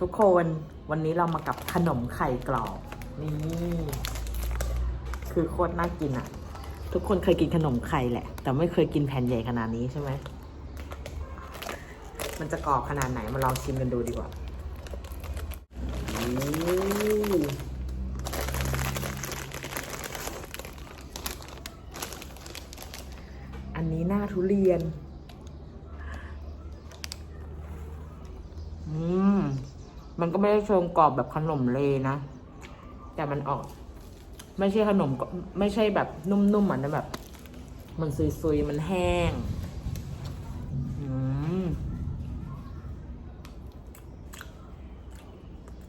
ทุกคนวันนี้เรามากับขนมไข่กรอบนี่คือโคตรน่ากินอะ่ะ ทุกคนเคยกินขนมไข่แหละ แต่ไม่เคยกินแผ่นใหญ่ขนาดนี้ใช่ไหมมันจะกรอบขนาดไหนมาลองชิมกันดูดีกว่าอันนี้หน้าทุเรียน อืม มันก็ไม่ได้เชิงกรอบแบบขนมเลยนะ แต่มันออก ไม่ใช่ขนมก็ไม่ใช่แบบนุ่มๆเหมือนแบบ มันซุยๆ มันแห้ง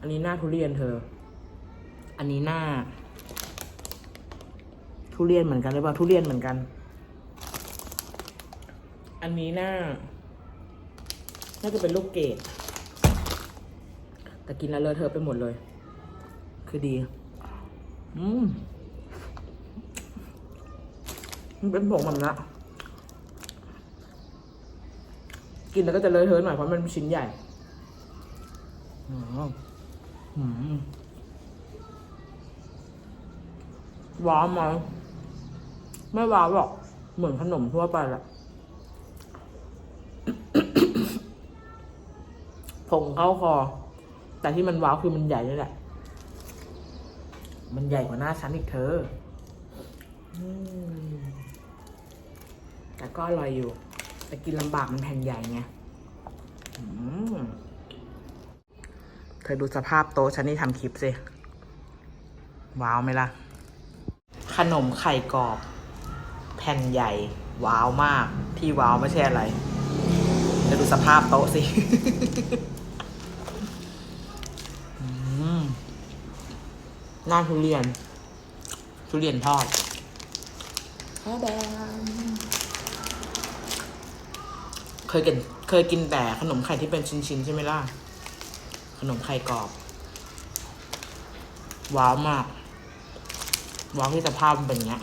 อันนี้หน้าทุเรียนเธอ อันนี้หน้า ทุเรียนเหมือนกันหรือเปล่าทุเรียนเหมือนกัน อันนี้หน้า น่าจะเป็นลูกเกด แต่กินแล้วเลอะเทอะไปหมดเลย คือดี อืมมันเป็นผงแบบนี้กินแล้วก็จะเลอะเทอะหน่อยเพราะมันเป็นชิ้นใหญ่อืมอืมว้าวไหมไม่ว้าวหรอก เหมือนขนมทั่วไปแหละผงเข้าคอ แต่ที่มันว้าวคือมันใหญ่นี่แหละ มันใหญ่กว่าหน้าฉันอีกเธออแต่ก็อร่อยอยู่ แต่กินลำบากมันแผ่นใหญ่ไงเธอดูสภาพโต๊ะฉันนี่ทำคลิปสิ ว้าวไหมล่ะ ขนมไข่กรอบ แผ่นใหญ่ ว้าวมาก ที่ว้าวไม่ใช่อะไรเธอดูสภาพโต๊ะสิ หน้าทุเรียน ทุเรียนทอดแค่แดงเคยกินเคยกินแต่ขนมไข่ที่เป็นชิ้นๆใช่ไหมล่ะ ขนมไข่กรอบ ว้าวมาก ว้าวที่สภาพมันเป็นอย่างเงี้ย